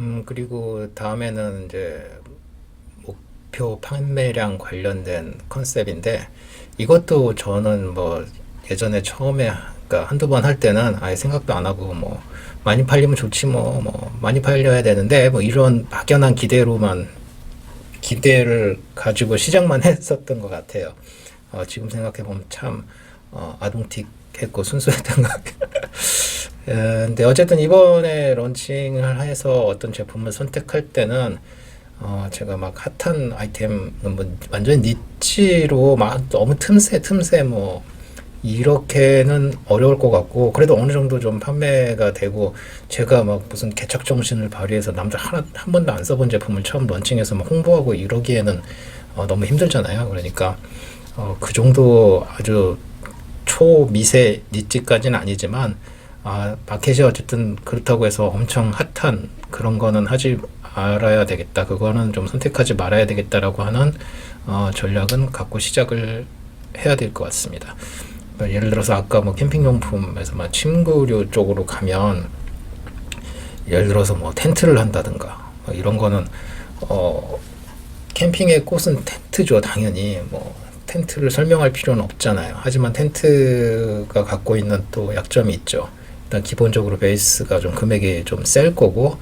음, 그리고 다음에는 이제 목표 판매량 관련된 컨셉인데 이것도 저는 뭐 예전에 처음에 그러니까 한두 번 할 때는 아예 생각도 안 하고 뭐 많이 팔리면 좋지 뭐, 뭐 많이 팔려야 되는데 뭐 이런 막연한 기대로만 기대를 가지고 시작만 했었던 것 같아요. 어, 지금 생각해 보면 참 어, 아동틱했고 순수했던 것 같아요. 에, 근데 어쨌든 이번에 런칭을 해서 어떤 제품을 선택할 때는 어, 제가 막 핫한 아이템, 뭐 완전 니치로 막 너무 틈새 틈새 뭐 이렇게는 어려울 것 같고 그래도 어느 정도 좀 판매가 되고 제가 막 무슨 개척 정신을 발휘해서 남들 하나 한 번도 안 써본 제품을 처음 런칭해서 막 홍보하고 이러기에는 어, 너무 힘들잖아요. 그러니까 어, 그 정도 아주 초미세 니치까지는 아니지만 아, 마켓이 어쨌든 그렇다고 해서 엄청 핫한 그런 거는 하지 말아야 되겠다. 그거는 좀 선택하지 말아야 되겠다라고 하는 어, 전략은 갖고 시작을 해야 될 것 같습니다. 그러니까 예를 들어서 아까 뭐 캠핑용품에서 막 침구류 쪽으로 가면 예를 들어서 뭐 텐트를 한다든가 뭐 이런 거는 어 캠핑의 꽃은 텐트죠 당연히 뭐 텐트를 설명할 필요는 없잖아요 하지만 텐트가 갖고 있는 또 약점이 있죠 일단 기본적으로 베이스가 좀 금액이 좀 셀 거고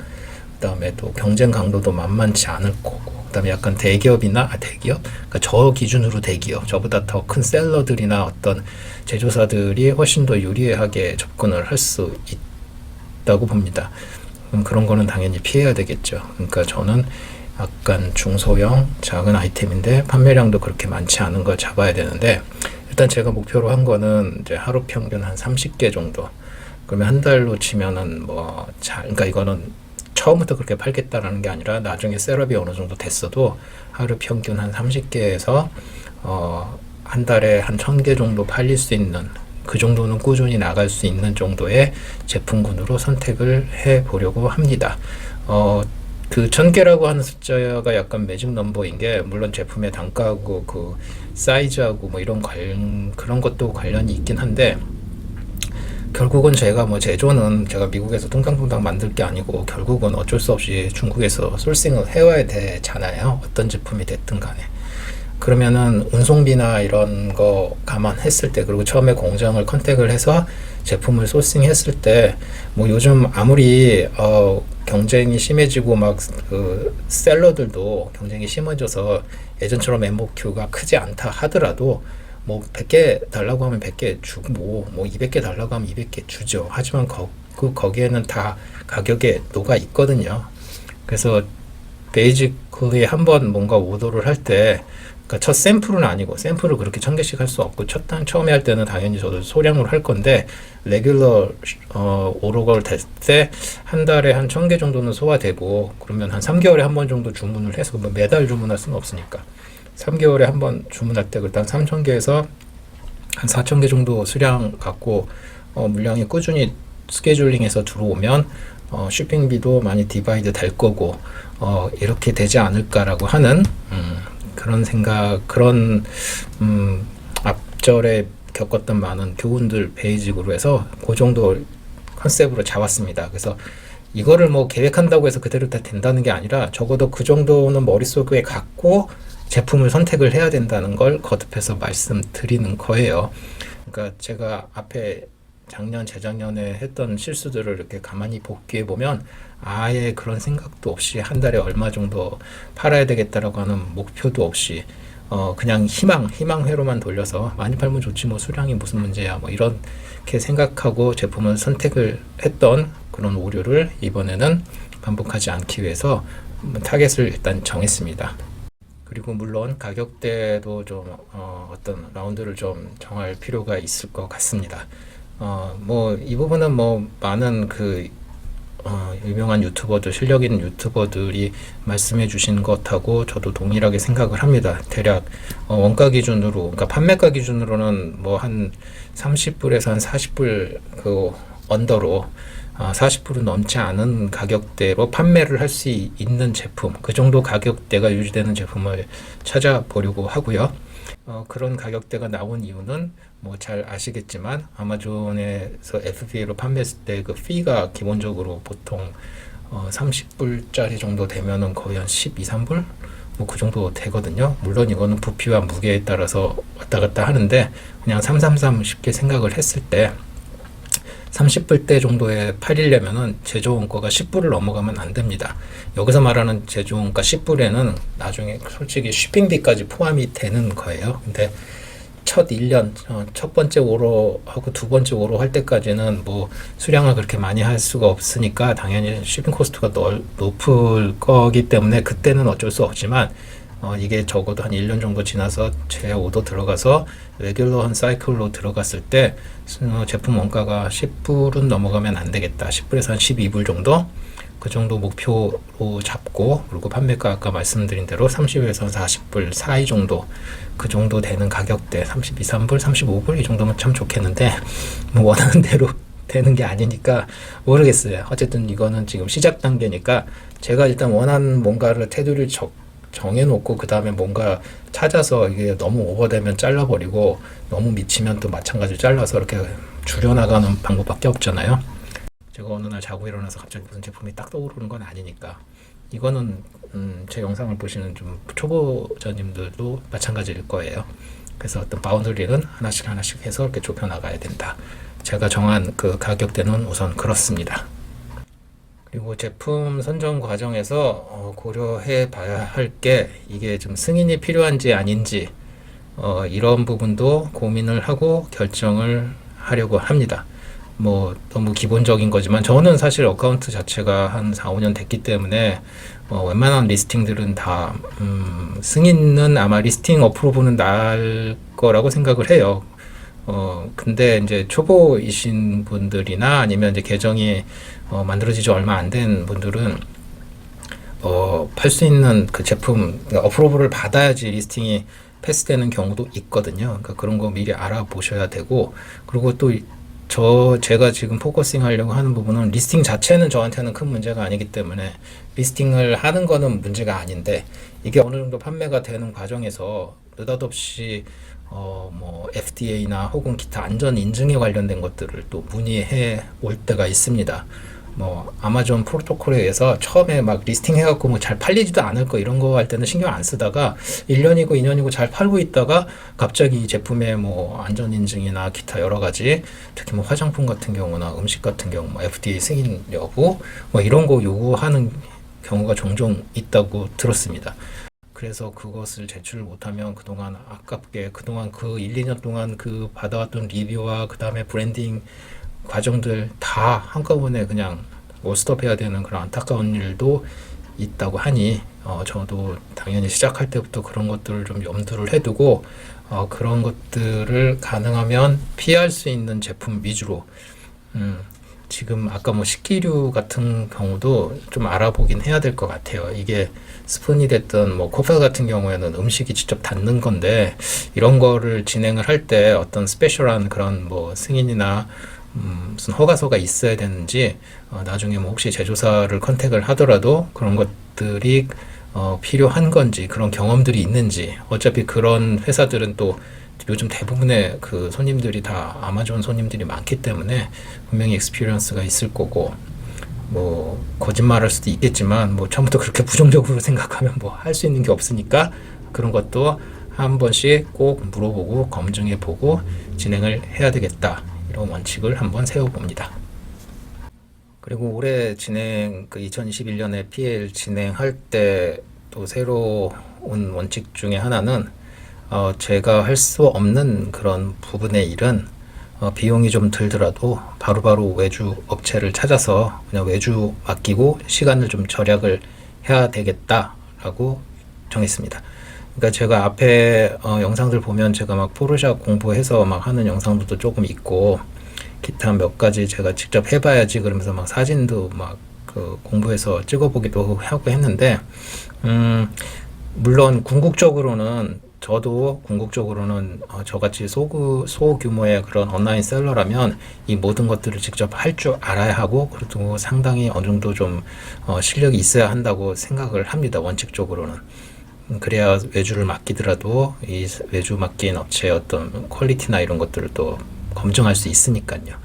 그다음에 또 경쟁 강도도 만만치 않을 거고 그다음에 약간 대기업이나 아, 대기업 그러니까 저 기준으로 대기업 저보다 더 큰 셀러들이나 어떤 제조사들이 훨씬 더 유리하게 접근을 할 수 있다고 봅니다. 음, 그런 거는 당연히 피해야 되겠죠. 그러니까 저는 약간 중소형 작은 아이템인데 판매량도 그렇게 많지 않은 걸 잡아야 되는데 일단 제가 목표로 한 거는 이제 하루 평균 한 30개 정도. 그러면 한 달로 치면은 뭐 자, 그러니까 이거는 처음부터 그렇게 팔겠다라는 게 아니라 나중에 셋업이 어느 정도 됐어도 하루 평균 한 30개에서 어, 한 달에 한 1000개 정도 팔릴 수 있는 그 정도는 꾸준히 나갈 수 있는 정도의 제품군으로 선택을 해 보려고 합니다. 어, 그 1000개라고 하는 숫자가 약간 매직 넘버인 게 물론 제품의 단가하고 그 사이즈하고 뭐 이런 관 그런 것도 관련이 있긴 한데 결국은 제가 뭐 제조는 제가 미국에서 뚱땅뚱땅 만들 게 아니고 결국은 어쩔 수 없이 중국에서 소싱을 해와야 되잖아요. 어떤 제품이 됐든 간에. 그러면은 운송비나 이런 거 감안했을 때 그리고 처음에 공장을 컨택을 해서 제품을 소싱했을 때 뭐 요즘 아무리 어 경쟁이 심해지고 막 그 셀러들도 경쟁이 심해져서 예전처럼 MOQ가 크지 않다 하더라도 뭐 100개 달라고 하면 100개 주고 뭐 200개 달라고 하면 200개 주죠. 하지만 거, 그 거기에는 다 가격에 녹아 있거든요. 그래서 베이지컬리 한번 뭔가 오더를 할 때 그러니까 첫 샘플은 아니고 샘플을 그렇게 천 개씩 할 수 없고 첫 단 처음에 할 때는 당연히 저도 소량으로 할 건데 레귤러 어 오더를 될때 한 달에 한 천 개 정도는 소화되고 그러면 한 3개월에 한 번 정도 주문을 해서 뭐 매달 주문할 수는 없으니까 3개월에 한 번 주문할 때 일단 3,000개에서 한 4,000개 정도 수량 갖고 어, 물량이 꾸준히 스케줄링해서 들어오면 어, 쇼핑비도 많이 디바이드 될 거고 어, 이렇게 되지 않을까라고 하는 음, 그런 생각 그런 음, 앞절에 겪었던 많은 교훈들 베이직으로 해서 그 정도 컨셉으로 잡았습니다. 그래서 이거를 뭐 계획한다고 해서 그대로 다 된다는 게 아니라 적어도 그 정도는 머릿속에 갖고 제품을 선택을 해야 된다는 걸 거듭해서 말씀드리는 거예요. 그러니까 제가 앞에 작년, 재작년에 했던 실수들을 이렇게 가만히 복귀해 보면 아예 그런 생각도 없이 한 달에 얼마 정도 팔아야 되겠다라고 하는 목표도 없이 어 그냥 희망, 희망회로만 돌려서 많이 팔면 좋지 뭐 수량이 무슨 문제야 뭐 이렇게 생각하고 제품을 선택을 했던 그런 오류를 이번에는 반복하지 않기 위해서 타겟을 일단 정했습니다. 그리고 물론 가격대도 좀 어, 어떤 라운드를 좀 정할 필요가 있을 것 같습니다. 어, 뭐 이 부분은 뭐 많은 그 어, 유명한 유튜버들, 실력 있는 유튜버들이 말씀해 주신 것하고 저도 동일하게 생각을 합니다. 대략 어, 원가 기준으로, 그러니까 판매가 기준으로는 뭐 한 30불에서 한 40불 그 언더로 어, 40불은 넘지 않은 가격대로 판매를 할 수 있는 제품, 그 정도 가격대가 유지되는 제품을 찾아보려고 하고요. 어, 그런 가격대가 나온 이유는 뭐 잘 아시겠지만 아마존에서 FBA로 판매했을 때그 피가 기본적으로 보통 어, 30불짜리 정도 되면은 거의 한 12, 3불? 뭐 그 정도 되거든요. 물론 이거는 부피와 무게에 따라서 왔다 갔다 하는데 그냥 333 쉽게 생각을 했을 때 30불대 정도에 팔리려면은 제조원가가 10불을 넘어가면 안 됩니다. 여기서 말하는 제조원가 10불에는 나중에 솔직히 쇼핑비까지 포함이 되는 거예요. 근데 첫 1년, 어, 첫 번째 오로하고 두 번째 오로 할 때까지는 뭐 수량을 그렇게 많이 할 수가 없으니까 당연히 shipping 코스트가 널, 높을 거기 때문에 그때는 어쩔 수 없지만 어, 이게 적어도 한 1년 정도 지나서 제 오도 들어가서 레귤러한 사이클로 들어갔을 때 어, 제품 원가가 10불은 넘어가면 안 되겠다. 10불에서 한 12불 정도 그 정도 목표로 잡고 그리고 판매가 아까 말씀드린 대로 30에서 40불 사이 정도 그 정도 되는 가격대 32, 3불, 35불 이 정도면 참 좋겠는데 뭐 원하는 대로 되는 게 아니니까 모르겠어요. 어쨌든 이거는 지금 시작 단계니까 제가 일단 원하는 뭔가를 테두리를 적, 정해놓고 그 다음에 뭔가 찾아서 이게 너무 오버되면 잘라버리고 너무 미치면 또 마찬가지로 잘라서 이렇게 줄여나가는 방법밖에 없잖아요. 제가 어느 날 자고 일어나서 갑자기 무슨 제품이 딱 떠오르는 건 아니니까 이거는 음, 제 영상을 보시는 좀 초보자님들도 마찬가지일 거예요. 그래서 어떤 바운더리는 하나씩 하나씩 해서 이렇게 좁혀 나가야 된다. 제가 정한 그 가격대는 우선 그렇습니다. 그리고 제품 선정 과정에서 어, 고려해 봐야 할 게 이게 좀 승인이 필요한지 아닌지 어, 이런 부분도 고민을 하고 결정을 하려고 합니다. 뭐 너무 기본적인 거지만 저는 사실 어카운트 자체가 한 4, 5년 됐기 때문에 어, 웬만한 리스팅들은 다 음, 승인은 아마 리스팅 어프로브는 나을 거라고 생각을 해요. 어, 근데 이제 초보이신 분들이나 아니면 이제 계정이 어, 만들어지지 얼마 안 된 분들은 어, 팔 수 있는 그 제품 그러니까 어프로브를 받아야지 리스팅이 패스되는 경우도 있거든요. 그러니까 그런 거 미리 알아보셔야 되고 그리고 또 저 제가 지금 포커싱 하려고 하는 부분은 리스팅 자체는 저한테는 큰 문제가 아니기 때문에 리스팅을 하는 거는 문제가 아닌데 이게 어느 정도 판매가 되는 과정에서 느닷없이 어 뭐 FDA나 혹은 기타 안전 인증에 관련된 것들을 또 문의해 올 때가 있습니다. 뭐 아마존 프로토콜에 의해서 처음에 막 리스팅 해갖고 뭐 잘 팔리지도 않을 거 이런 거 할 때는 신경 안 쓰다가 1년이고 2년이고 잘 팔고 있다가 갑자기 이 제품의 뭐 안전 인증이나 기타 여러 가지 특히 뭐 화장품 같은 경우나 음식 같은 경우 뭐 FDA 승인 여부 뭐 이런 거 요구하는 경우가 종종 있다고 들었습니다. 그래서 그것을 제출을 못하면 그동안 아깝게 그동안 그 1, 2년 동안 그 받아왔던 리뷰와 그 다음에 브랜딩 과정들 다 한꺼번에 그냥 올스톱해야 되는 그런 안타까운 일도 있다고 하니 어, 저도 당연히 시작할 때부터 그런 것들을 좀 염두를 해두고 어, 그런 것들을 가능하면 피할 수 있는 제품 위주로 음, 지금 아까 뭐 식기류 같은 경우도 좀 알아보긴 해야 될 것 같아요. 이게 스푼이 됐든 뭐 코펠 같은 경우에는 음식이 직접 닿는 건데 이런 거를 진행을 할 때 어떤 스페셜한 그런 뭐 승인이나 음, 무슨 허가서가 있어야 되는지 어, 나중에 뭐 혹시 제조사를 컨택을 하더라도 그런 것들이 어, 필요한 건지 그런 경험들이 있는지 어차피 그런 회사들은 또 요즘 대부분의 그 손님들이 다 아마존 손님들이 많기 때문에 분명히 익스피리언스가 있을 거고 뭐 거짓말할 수도 있겠지만 뭐 처음부터 그렇게 부정적으로 생각하면 뭐 할 수 있는 게 없으니까 그런 것도 한 번씩 꼭 물어보고 검증해 보고 진행을 해야 되겠다 이런 원칙을 한번 세워봅니다. 그리고 올해 진행 그 2021년에 PL 진행할 때 또 새로 온 원칙 중에 하나는 어 제가 할 수 없는 그런 부분의 일은 어 비용이 좀 들더라도 바로바로 외주 업체를 찾아서 그냥 외주 맡기고 시간을 좀 절약을 해야 되겠다라고 정했습니다. 그러니까 제가 앞에 어 영상들 보면 제가 막 포르샵 공부해서 막 하는 영상들도 조금 있고 기타 몇 가지 제가 직접 해봐야지 그러면서 막 사진도 막 그 공부해서 찍어보기도 하고 했는데 음 물론 궁극적으로는 저도 궁극적으로는 어, 저같이 소규, 소규모의 그런 온라인 셀러라면 이 모든 것들을 직접 할 줄 알아야 하고 그리고 상당히 어느 정도 좀 어, 실력이 있어야 한다고 생각을 합니다 원칙적으로는 음, 그래야 외주를 맡기더라도 이 외주 맡긴 업체의 어떤 퀄리티나 이런 것들을 또 검증할 수 있으니까요.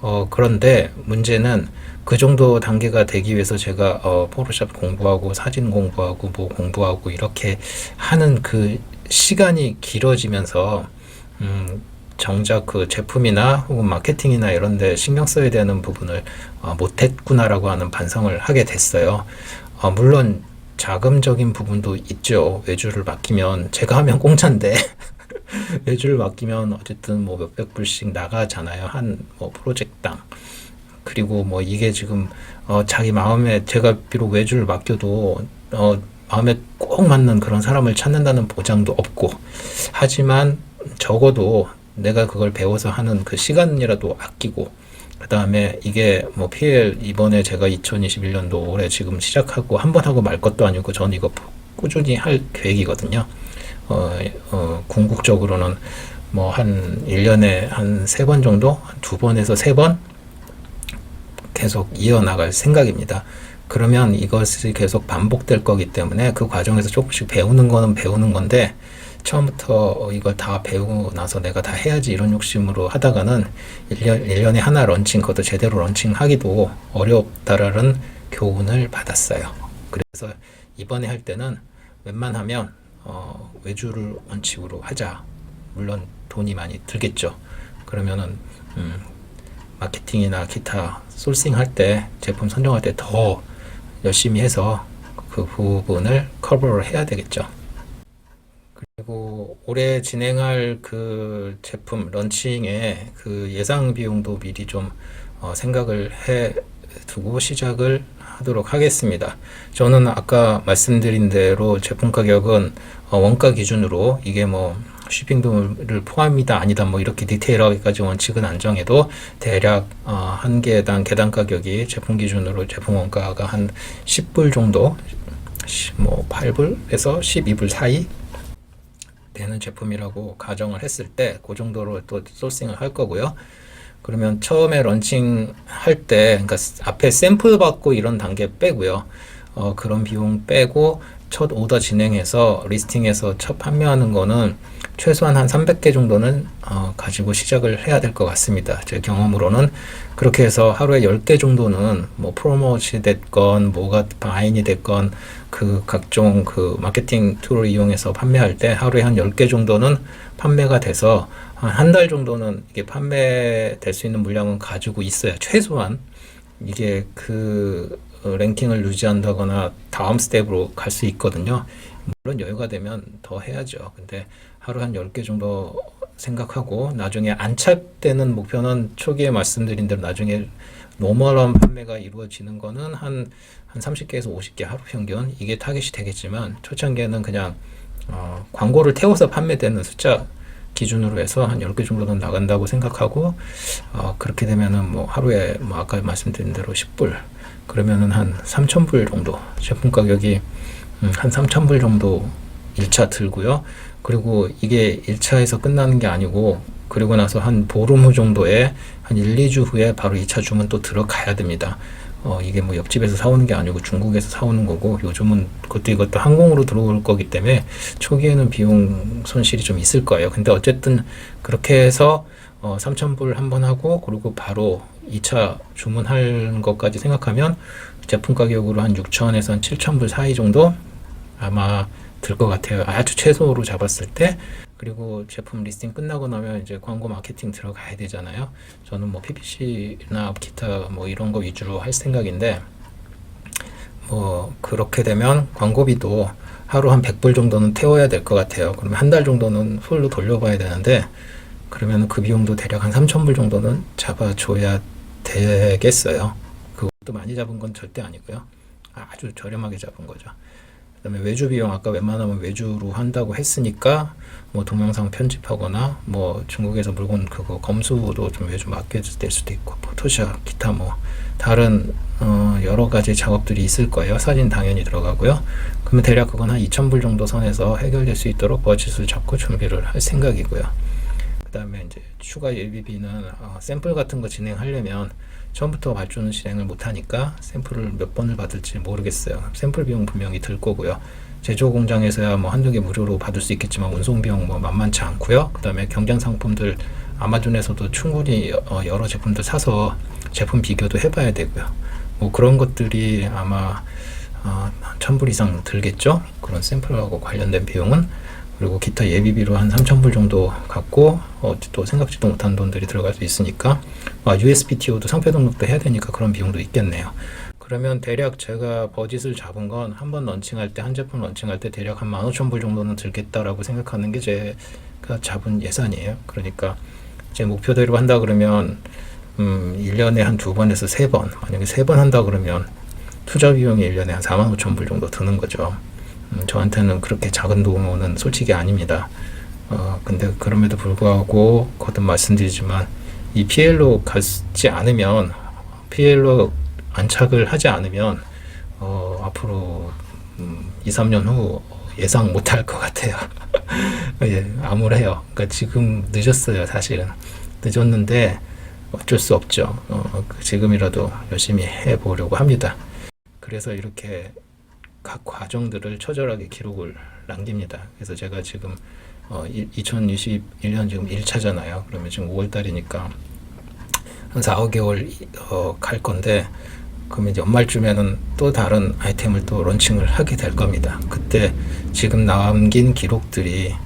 어, 그런데 문제는 그 정도 단계가 되기 위해서 제가 어, 포토샵 공부하고 사진 공부하고 뭐 공부하고 이렇게 하는 그 시간이 길어지면서 음, 정작 그 제품이나 혹은 마케팅이나 이런 데 신경 써야 되는 부분을 어, 못했구나라고 하는 반성을 하게 됐어요. 어, 물론 자금적인 부분도 있죠. 외주를 맡기면 제가 하면 공짜인데 외주를 맡기면 어쨌든 뭐 몇백 불씩 나가잖아요. 한 뭐 프로젝트당. 그리고 뭐 이게 지금 어 자기 마음에 제가 비록 외주를 맡겨도 어 마음에 꼭 맞는 그런 사람을 찾는다는 보장도 없고 하지만 적어도 내가 그걸 배워서 하는 그 시간이라도 아끼고 그 다음에 이게 뭐 PL 이번에 제가 2021년도 올해 지금 시작하고 한 번 하고 말 것도 아니고 저는 이거 꾸준히 할 계획이거든요. 어, 어, 궁극적으로는 뭐 한 1년에 한 세 번 정도, 두 번에서 세 번 계속 이어나갈 생각입니다. 그러면 이것이 계속 반복될 거기 때문에 그 과정에서 조금씩 배우는 거는 배우는 건데 처음부터 이걸 다 배우고 나서 내가 다 해야지 이런 욕심으로 하다가는 1년, 1년에 하나 런칭, 그것도 제대로 런칭하기도 어렵다라는 교훈을 받았어요. 그래서 이번에 할 때는 웬만하면 어, 외주를 원칙으로 하자. 물론 돈이 많이 들겠죠. 그러면은 음, 마케팅이나 기타 소싱 할 때 제품 선정할 때 더 열심히 해서 그 부분을 커버를 해야 되겠죠. 그리고 올해 진행할 그 제품 런칭에 그 예상 비용도 미리 좀 어, 생각을 해 두고 시작을 하도록 하겠습니다. 저는 아까 말씀드린 대로 제품 가격은 어, 원가 기준으로 이게 뭐 쇼핑도를 포함이다 아니다 뭐 이렇게 디테일하게까지 원칙은 안 정해도 대략 어, 한 개당 개당 가격이 제품 기준으로 제품 원가가 한 10불 정도 시- 뭐 8불에서 12불 사이 되는 제품이라고 가정을 했을 때 그 정도로 또 소싱을 할 거고요. 그러면 처음에 런칭 할 때, 그러니까 앞에 샘플 받고 이런 단계 빼고요. 어, 그런 비용 빼고 첫 오더 진행해서 리스팅해서 첫 판매하는 거는 최소한 한 300개 정도는 어, 가지고 시작을 해야 될 것 같습니다. 제 경험으로는 그렇게 해서 하루에 10개 정도는 뭐 프로모시 됐건 뭐가 바인이 됐건 그 각종 그 마케팅 툴을 이용해서 판매할 때 하루에 한 10개 정도는 판매가 돼서 한한달 정도는 이게 판매될 수 있는 물량은 가지고 있어야 최소한 이게 그 어, 랭킹을 유지한다거나 다음 스텝으로 갈 수 있거든요. 물론 여유가 되면 더 해야죠. 근데 하루 한 10개 정도 생각하고 나중에 안착되는 목표는 초기에 말씀드린 대로 나중에 노멀한 판매가 이루어지는 거는 한, 한 30개에서 50개 하루 평균 이게 타겟이 되겠지만 초창기에는 그냥 어, 광고를 태워서 판매되는 숫자 기준으로 해서 한 10개 정도는 나간다고 생각하고 어, 그렇게 되면은 뭐 하루에 뭐 아까 말씀드린 대로 10불 그러면은 한 3,000불 정도 제품 가격이 음, 한 3,000불 정도 1차 들고요. 그리고 이게 1차에서 끝나는 게 아니고 그리고 나서 한 보름 후 정도에 한 1, 2주 후에 바로 2차 주문 또 들어가야 됩니다. 어, 이게 뭐 옆집에서 사오는 게 아니고 중국에서 사오는 거고 요즘은 그것도 이것도 항공으로 들어올 거기 때문에 초기에는 비용 손실이 좀 있을 거예요. 근데 어쨌든 그렇게 해서 어, 3,000불 한 번 하고 그리고 바로 2차 주문할 것까지 생각하면 제품 가격으로 한 6,000에서 한 7,000불 사이 정도 아마 들 것 같아요. 아주 최소로 잡았을 때. 그리고 제품 리스팅 끝나고 나면 이제 광고 마케팅 들어가야 되잖아요. 저는 뭐 PPC나 기타 뭐 이런 거 위주로 할 생각인데 뭐 그렇게 되면 광고비도 하루 한 100불 정도는 태워야 될 것 같아요. 그러면 한 달 정도는 풀로 돌려봐야 되는데 그러면 그 비용도 대략 한 3,000불 정도는 잡아줘야 되겠어요. 그것도 많이 잡은 건 절대 아니고요. 아주 저렴하게 잡은 거죠. 그다음에 외주 비용 아까 웬만하면 외주로 한다고 했으니까 뭐 동영상 편집하거나 뭐 중국에서 물건 그거 검수도 좀 외주 맡게 될 수도 있고 포토샵 기타 뭐 다른 어 여러 가지 작업들이 있을 거예요. 사진 당연히 들어가고요. 그러면 대략 그건 한 2,000불 정도 선에서 해결될 수 있도록 버짓을 잡고 준비를 할 생각이고요. 그다음에 이제 추가 예비비는 어, 샘플 같은 거 진행하려면 처음부터 발주는 진행을 못 하니까 샘플을 몇 번을 받을지 모르겠어요. 샘플 비용 분명히 들 거고요. 제조 공장에서야 뭐 한두 개 무료로 받을 수 있겠지만 운송 비용 뭐 만만치 않고요. 그 다음에 경쟁 상품들 아마존에서도 충분히 어, 여러 제품들 사서 제품 비교도 해봐야 되고요. 뭐 그런 것들이 아마 어, 천불 이상 들겠죠. 그런 샘플하고 관련된 비용은 그리고 기타 예비비로 한 3,000불 정도 갖고 어, 또 생각지도 못한 돈들이 들어갈 수 있으니까 아, USPTO도 상표 등록도 해야 되니까 그런 비용도 있겠네요. 그러면 대략 제가 버짓을 잡은 건 한 번 런칭할 때 한 제품 런칭할 때 대략 한 15,000불 정도는 들겠다라고 생각하는 게 제가 잡은 예산이에요. 그러니까 제 목표대로 한다 그러면 음, 1년에 한 두 번에서 세 번, 만약에 세 번 한다 그러면 투자 비용이 1년에 한 4만 5천 불 정도 드는 거죠. 음, 저한테는 그렇게 작은 돈은 솔직히 아닙니다. 어, 근데 그럼에도 불구하고 거듭 말씀드리지만 이 PL로 가지 않으면 PL로 안착을 하지 않으면 어, 앞으로 음, 2, 3년 후 예상 못할 것 같아요. 예, 암울해요. 그러니까 지금 늦었어요, 사실은. 늦었는데 어쩔 수 없죠. 어, 지금이라도 열심히 해보려고 합니다. 그래서 이렇게 각 과정들을 처절하게 기록을 남깁니다. 그래서 제가 지금 어, 2021년 지금 1차잖아요. 그러면 지금 5월 달이니까 한 4, 5개월 어, 갈 건데 그러면 연말쯤에는 또 다른 아이템을 또 런칭을 하게 될 겁니다. 그때 지금 남긴 기록들이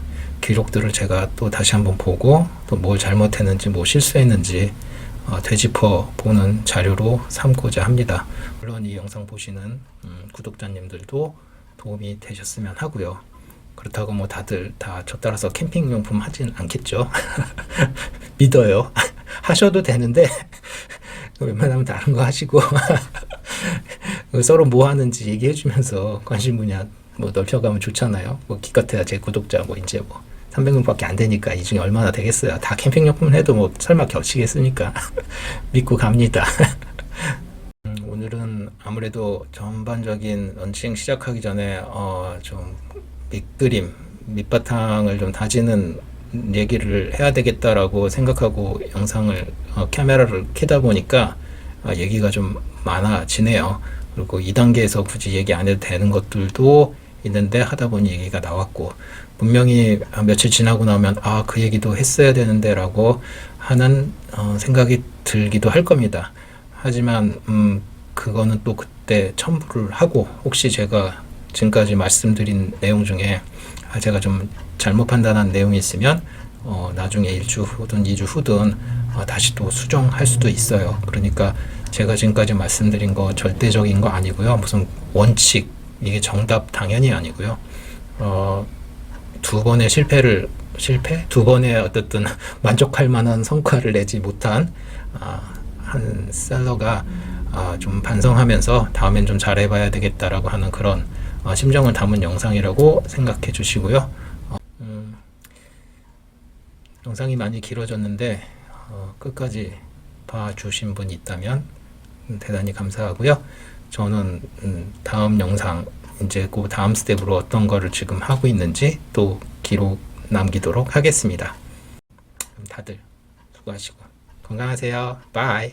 기록들을 제가 또 다시 한번 보고 또 뭘 잘못했는지 뭐 실수했는지 어, 되짚어 보는 자료로 삼고자 합니다. 물론 이 영상 보시는 음, 구독자님들도 도움이 되셨으면 하고요. 그렇다고 뭐 다들 다 저 따라서 캠핑 용품 하진 않겠죠. 믿어요. 하셔도 되는데 웬만하면 다른 거 하시고 서로 뭐 하는지 얘기해 주면서 관심 분야 뭐 넓혀가면 좋잖아요. 뭐 기껏해야 제 구독자 뭐 이제 뭐 300명밖에 안 되니까 이 중에 얼마나 되겠어요. 다 캠핑 용품 해도 뭐 설마 겹치겠습니까? 믿고 갑니다. 음, 오늘은 아무래도 전반적인 런칭 시작하기 전에 어, 좀 밑그림, 밑바탕을 좀 다지는 얘기를 해야 되겠다라고 생각하고 영상을 어, 카메라를 켜다 보니까 어, 얘기가 좀 많아지네요. 그리고 2단계에서 굳이 얘기 안 해도 되는 것들도 있는데 하다 보니 얘기가 나왔고 분명히 며칠 지나고 나면 아 그 얘기도 했어야 되는데라고 하는 어, 생각이 들기도 할 겁니다. 하지만 음 그거는 또 그때 첨부를 하고 혹시 제가 지금까지 말씀드린 내용 중에 아, 제가 좀 잘못 판단한 내용이 있으면 어, 나중에 일주 후든 이주 후든 어, 다시 또 수정할 수도 있어요. 그러니까 제가 지금까지 말씀드린 거 절대적인 거 아니고요. 무슨 원칙 이게 정답 당연히 아니고요. 어, 두 번의 실패를 실패 두 번의 어쨌든 만족할 만한 성과를 내지 못한 아, 한 셀러가 아, 좀 반성하면서 다음엔 좀 잘해봐야 되겠다라고 하는 그런 어, 심정을 담은 영상이라고 생각해 주시고요. 어, 음, 영상이 많이 길어졌는데 어, 끝까지 봐주신 분이 있다면 음, 대단히 감사하고요. 저는 음, 다음 영상 이제 그 다음 스텝으로 어떤 거를 지금 하고 있는지 또 기록 남기도록 하겠습니다. 다들 수고하시고 건강하세요. 바이.